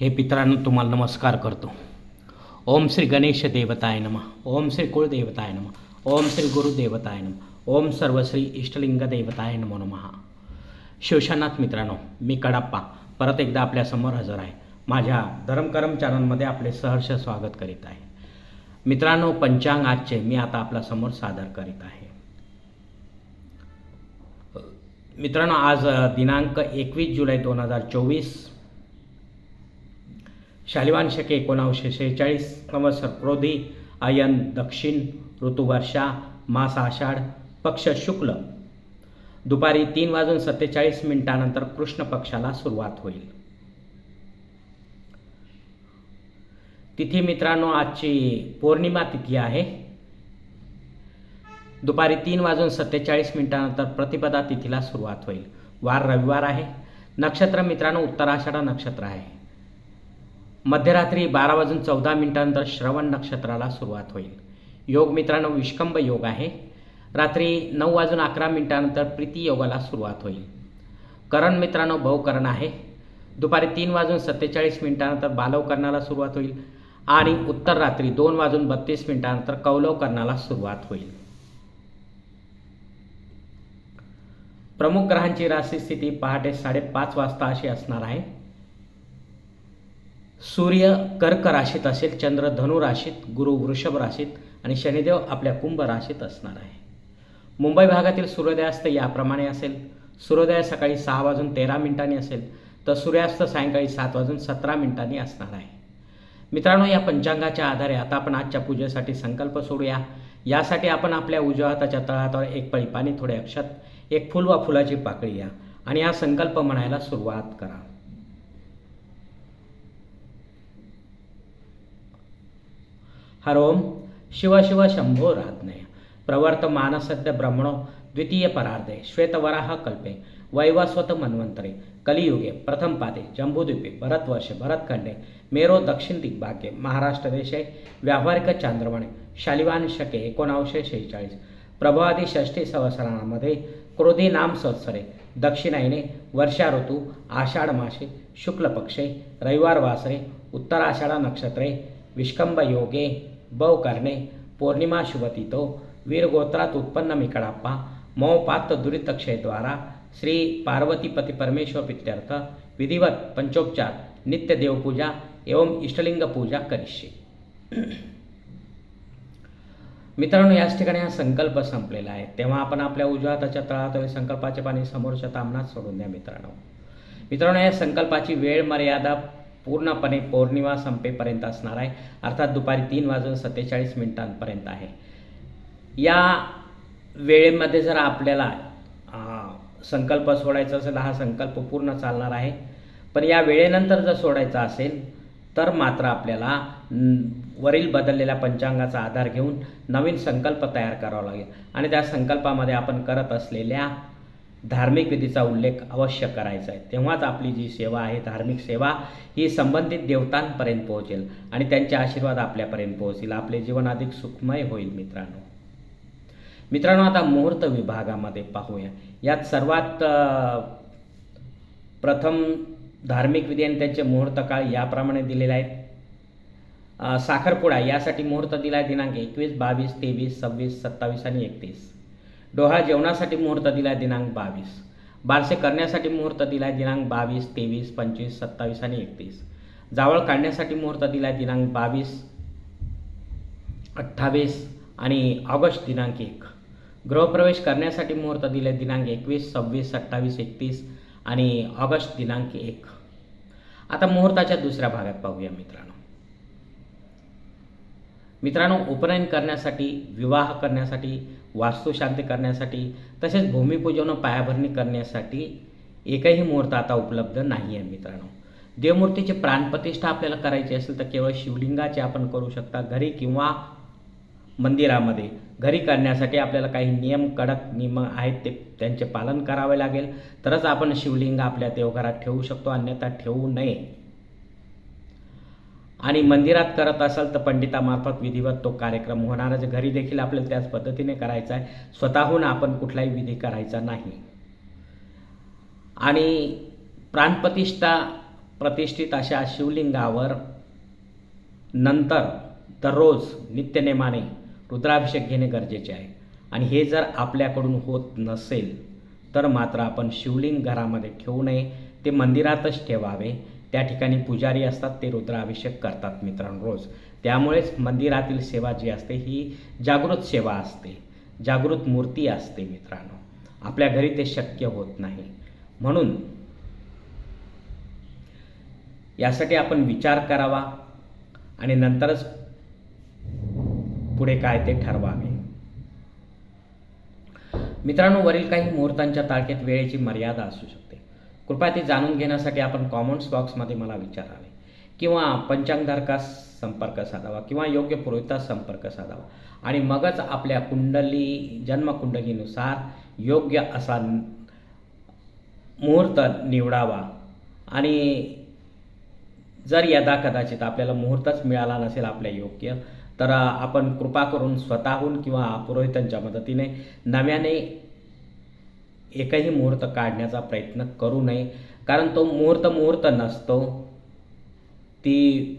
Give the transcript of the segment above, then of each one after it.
हे पित्रांनो तुम्हाला नमस्कार करतो. ओम श्री गणेश देवताय नम. ओम श्री कुळदेवताय नम. ओम श्री गुरुदेवताय नम. ओम सर्वश्री इष्टलिंग देवताय नमो नमः. शिवशानाथ मित्रांनो मी कडाप्पा परत एकदा आपल्यासमोर हजर आहे. माझ्या धरमकरम चॅनलमध्ये आपले सहर्ष स्वागत करीत आहे. मित्रांनो पंचांग आजचे मी आता आपल्यासमोर सादर करीत आहे. मित्रांनो आज दिनांक एकवीस जुलै दोन हजार चोवीस शालिवान शके एकोणावीसशे शेहेचाळीस संवत्सर क्रोधी अयन दक्षिण ऋतुवर्षा मास आषाढ पक्ष शुक्ल. दुपारी तीन वाजून सत्तेचाळीस मिनिटानंतर कृष्ण पक्षाला सुरुवात होईल. तिथी मित्रांनो आजची पौर्णिमा तिथी आहे. दुपारी तीन वाजून सत्तेचाळीस मिनिटानंतर प्रतिपदा तिथीला सुरुवात होईल. वार रविवार आहे. नक्षत्र मित्रांनो उत्तराषाढा नक्षत्र आहे. मध्यरात्री बारा वाजून चौदा मिनिटानंतर श्रवण नक्षत्राला सुरुवात होईल. योग मित्रांनो विष्कंभ योग आहे. रात्री नऊ वाजून अकरा मिनिटानंतर प्रीती योगाला सुरुवात होईल. करण मित्रांनो बहुकरण आहे. दुपारी तीन वाजून सत्तेचाळीस मिनिटानंतर बालवकरणाला सुरुवात होईल आणि उत्तर रात्री दोन वाजून बत्तीस मिनिटानंतर कौलवकरणाला सुरुवात होईल. प्रमुख ग्रहांची राशी स्थिती पहाटे साडेपाच वाजता अशी असणार आहे. सूर्य कर्क राशीत असेल चंद्र धनु राशीत गुरु वृषभ राशीत आणि शनिदेव आपल्या कुंभ राशीत असणार आहे. मुंबई भागातील सूर्योदयास्त याप्रमाणे असेल. सूर्योदय सकाळी सहा वाजून तेरा मिनिटांनी असेल तर सूर्यास्त सायंकाळी सात वाजून सतरा मिनिटांनी असणार आहे. मित्रांनो या पंचांगाच्या आधारे आता आपण आजच्या पूजेसाठी संकल्प सोडूया. यासाठी आपण आपल्या उजव्या हाताच्या तळहातावर एक पळी पाणी थोडे अक्षत एक फुल वा फुलाची पाकळी या आणि हा संकल्प म्हणायला सुरुवात करा. हरोम शिवशिव शंभो राज्ञय प्रवर्तमान सद्य ब्रह्मणो द्वितीय परार्धे श्वेतवराह कल्पे वैवस्वत मन्वंतरे कलियुगे प्रथम पादे जम्बूद्वीपे भरतवर्षे भरतखंडे मेरो दक्षिण दिग्भाग्ये महाराष्ट्र देशे व्यावहारिक चांद्रवणे शालिवान शके एकोणावशे शेहेचाळीस प्रभवादी षष्ठी संवत्सरामध्ये क्रोधी नाम संवत्सरे दक्षिणायने वर्षा ऋतू आषाढ मासे शुक्लपक्षे रविवार वासरे उत्तराषाढा नक्षत्रे विष्कंभ योगे बव करणे पौर्णिमा शुभतितो वीरगोत्रात उत्पन्न मिकडाप्पा मौपात दुरितक्षयद्वारा श्री पार्वतीपती परमेश्वर प्रित्यर्थ विधिवत पंचोपचार नित्य देवपूजा एवं इष्टलिंग पूजा करिष्ये। मित्रांनो याच ठिकाणी हा संकल्प संपलेला आहे. तेव्हा आपण आपल्या उजव्या हाताच्या तळहातावर संकल्पाचे पाणी समोरच्या तामनात सोडून द्या मित्रांनो. मित्रांनो या संकल्पाची वेळ मर्यादा पूर्णपणे पौर्णिमा संपेपर्यंत असणार आहे. अर्थात दुपारी तीन वाजून सत्तेचाळीस मिनिटांपर्यंत आहे. या वेळेमध्ये जर आपल्याला संकल्प सोडायचा असेल हा संकल्प पूर्ण चालणार आहे. पण या वेळेनंतर जर सोडायचा असेल तर मात्र आपल्याला वरील बदललेल्या पंचांगाचा आधार घेऊन नवीन संकल्प तयार करावा लागेल. आणि त्या संकल्पामध्ये आपण करत असलेल्या धार्मिक विधीचा उल्लेख अवश्य करायचा आहे. तेव्हाच आपली जी सेवा आहे धार्मिक सेवा ही संबंधित देवतांपर्यंत पोहोचेल आणि त्यांचे आशीर्वाद आपल्यापर्यंत पोहोचतील. आपले जीवन अधिक सुखमय होईल मित्रांनो. मित्रांनो आता मुहूर्त विभागामध्ये पाहूया. यात सर्वात प्रथम धार्मिक विधी आणि त्यांचे मुहूर्त काळ याप्रमाणे दिलेले आहेत. साखरपुडा यासाठी मुहूर्त दिला आहे दिनांक एकवीस बावीस तेवीस सव्वीस सत्तावीस आणि एकतीस. डोहा जेवणासाठी मुहूर्त दिला आहे दिनांक बावीस. बारसे करण्यासाठी मुहूर्त दिला दिनांक बावीस तेवीस पंचवीस सत्तावीस आणि एकतीस. जावळ काढण्यासाठी मुहूर्त दिला दिनांक बावीस अठ्ठावीस आणि ऑगस्ट दिनांक एक. गृहप्रवेश करण्यासाठी मुहूर्त दिले दिनांक एकवीस सव्वीस अठ्ठावीस एकतीस आणि ऑगस्ट दिनांक एक. आता मुहूर्ताच्या दुसऱ्या भागात पाहूया मित्रांनो. मित्रांनो उपनयन करण्यासाठी विवाह करण्यासाठी वास्तुशांती करण्यासाठी तसेच भूमिपूजन पायाभरणी करण्यासाठी एकही मुहूर्त आता उपलब्ध नाही आहे मित्रांनो. देवमूर्तीची प्राणप्रतिष्ठा आपल्याला करायची असेल तर केवळ शिवलिंगाची आपण करू शकता. घरी किंवा मंदिरामध्ये घरी करण्यासाठी आपल्याला काही नियम कडक नियम आहेत ते त्यांचे पालन करावे लागेल. तरच आपण शिवलिंग आपल्या देवघरात ठेवू शकतो. अन्यथा ठेवू नये. आणि मंदिरात करत असाल तर पंडितामार्फत विधिवत तो कार्यक्रम होणारच घरी देखील आपल्याला त्याच पद्धतीने करायचा आहे. स्वतःहून आपण कुठलाही विधी करायचा नाही. आणि प्राणप्रतिष्ठा प्रतिष्ठित अशा शिवलिंगावर नंतर दररोज नित्यनेमाने रुद्राभिषेक घेणे गरजेचे आहे. आणि हे जर आपल्याकडून होत नसेल तर मात्र आपण शिवलिंग घरामध्ये ठेवू नये. ते मंदिरातच ठेवावे. त्या ठिकाणी पुजारी असतात ते रुद्राभिषेक करतात मित्रांनो रोज. त्यामुळेच मंदिरातील सेवा जी असते ही जागृत सेवा असते जागृत मूर्ती असते मित्रांनो. आपल्या घरी ते शक्य होत नाही. म्हणून यासाठी आपण विचार करावा आणि नंतरच पुढे काय ते ठरवावे. मित्रांनो वरील काही मुहूर्तांच्या तारखेत वेळेची मर्यादा असू शकते. कृपया ती जाणून घेण्यासाठी आपण कॉमेंट्स बॉक्समध्ये मला विचारावे. किंवा पंचांगधारकास संपर्क साधावा किंवा योग्य पुरोहितास संपर्क साधावा. आणि मगच आपल्या कुंडली जन्मकुंडलीनुसार योग्य असा मुहूर्त निवडावा. आणि जर यदा कदाचित आपल्याला मुहूर्तच मिळाला नसेल आपल्या योग्य तर आपण कृपा करून स्वतःहून किंवा पुरोहितांच्या मदतीने नव्याने एकही मुहूर्त काढण्याचा प्रयत्न करू नये. कारण तो मुहूर्त मुहूर्त नसतो. ती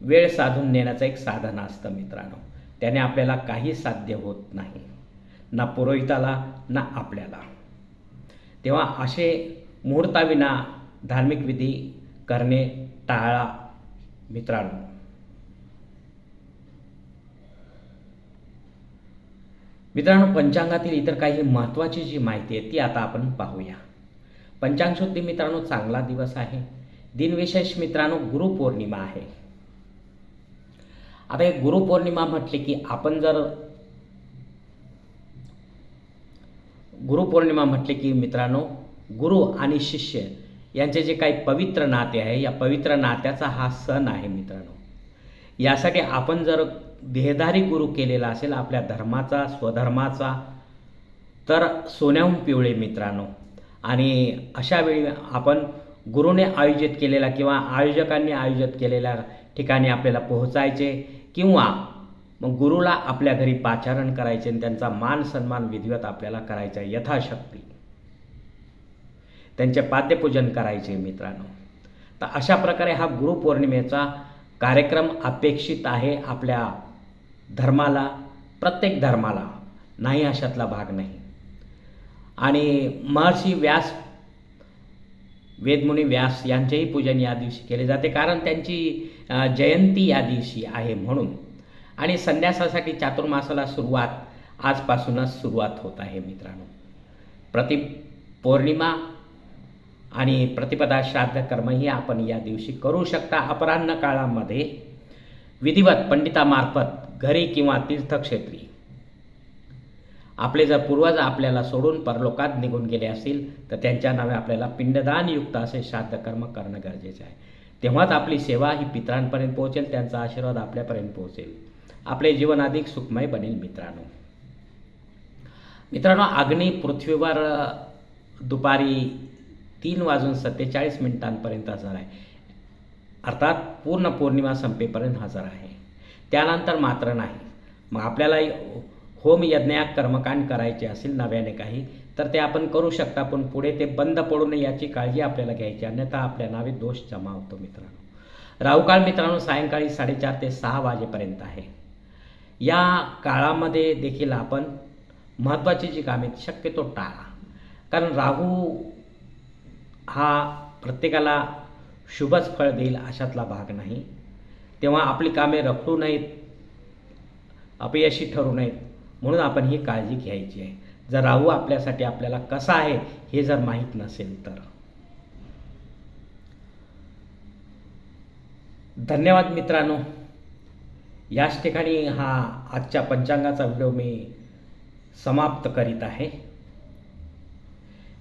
वेळ साधून नेण्याचं एक साधन असतं मित्रांनो. त्याने आपल्याला काही साध्य होत नाही. ना पुरोहिताला ना आपल्याला. तेव्हा असे मुहूर्ताविना धार्मिक विधी करणे टाळा मित्रांनो. मित्रांनो पंचांगातील इतर काही महत्त्वाची जी माहिती आहे ती आता आपण पाहूया. पंचांगशुद्धी मित्रांनो चांगला दिवस आहे. दिनविशेष मित्रांनो गुरुपौर्णिमा आहे. आता हे गुरुपौर्णिमा म्हटली की आपण जर गुरुपौर्णिमा म्हटले की मित्रांनो गुरु आणि शिष्य यांचे जे काही पवित्र नाते आहे या पवित्र नात्याचा हा सण आहे मित्रांनो. यासाठी आपण जर देहधारी गुरु केलेला असेल आपल्या धर्माचा स्वधर्माचा. तर सोन्याहून पिवळे मित्रांनो. आणि अशा वेळी आपण गुरुने आयोजित केलेला किंवा आयोजकांनी आयोजित केलेल्या ठिकाणी आपल्याला पोहोचायचे किंवा मग गुरुला आपल्या घरी पाचारण करायचे आणि त्यांचा मान सन्मान विधिवत आपल्याला करायचा आहे यथाशक्ती. त्यांचे पाद्यपूजन करायचे मित्रांनो. तर अशा प्रकारे हा गुरुपौर्णिमेचा कार्यक्रम अपेक्षित आहे आपल्या धर्माला प्रत्येक धर्माला नाही अशातला भाग नाही. आणि महर्षी व्यास वेदमुनी व्यास यांचेही पूजन या दिवशी केले जाते कारण त्यांची जयंती या दिवशी आहे म्हणून. आणि संन्यासासाठी चातुर्मासाला सुरुवात आजपासूनच सुरुवात होत आहे मित्रांनो. प्रति पौर्णिमा आणि प्रतिपदा श्राद्ध कर्मही आपण या दिवशी करू शकता. अपराह्न काळामध्ये विधिवत पंडितामार्फत घरी किंवा तीर्थक्षेत्री. आपले जर पूर्वज आपल्याला सोडून परलोकात निघून गेले असतील तर त्यांच्या नावे आपल्याला पिंडदानयुक्त असे श्राद्ध कर्म करणं गरजेचे आहे. तेव्हाच आपली सेवा ही पित्रांपर्यंत पोहोचेल त्यांचा आशीर्वाद आपल्यापर्यंत पोहोचेल. आपले जीवन अधिक सुखमय बनेल मित्रांनो. मित्रांनो अग्नी पृथ्वीवर दुपारी तीन वाजून सत्तेचाळीस मिनिटांपर्यंत हजर आहे. अर्थात पूर्ण पौर्णिमा संपेपर्यंत हजर आहे. त्यानंतर मात्र नाही. मग आपल्याला होम यज्ञ कर्मकांड करायचे असेल नव्याने काही तर ते आपण करू शकता पण पुढे ते बंद पडू नये याची काळजी आपल्याला घ्यायची अन्यथा आपल्या नावे दोष जमा होतो मित्रांनो. राहुकाळ मित्रांनो सायंकाळी साडेचार ते सहा वाजेपर्यंत आहे. या काळामध्ये देखील आपण महत्त्वाची जी कामे शक्यतो टाळा. कारण राहू हा प्रत्येकाला शुभच फळ देईल अशातला भाग नाही. तेव्हा आपली कामे रखडू नयेत अपयशी ठरू नयेत. म्हणून आपण ही काळजी घ्यायची आहे. जर राहू आपल्यासाठी आपल्याला कसा आहे हे जर माहीत नसेल तर. धन्यवाद मित्रांनो. याच ठिकाणी हा आजच्या पंचांगाचा व्हिडिओ मी समाप्त करीत आहे.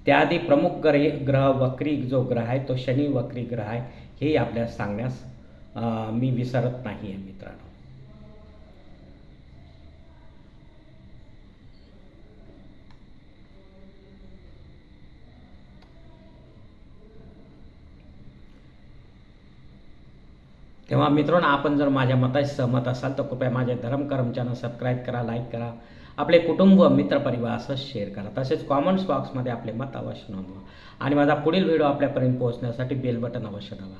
त्याआधी प्रमुख ग्रह ग्रह वक्री जो ग्रह आहे तो शनी वक्री ग्रह आहे हे आपल्याला सांगण्यास मी विसरत नाही आहे मित्रांनो. तेव्हा मित्रांनो आपण जर माझ्या मताशी सहमत असाल तर कृपया माझ्या धर्म कर्मचाऱ्यांना सबस्क्राईब करा लाईक करा. आपले कुटुंब मित्रपरिवार असं शेअर करा. तसेच कॉमेंट्स बॉक्समध्ये आपले मत अवश्य नोंदवा. आणि माझा पुढील व्हिडिओ आपल्यापर्यंत पोहोचण्यासाठी बेल बटन अवश्य दाबा.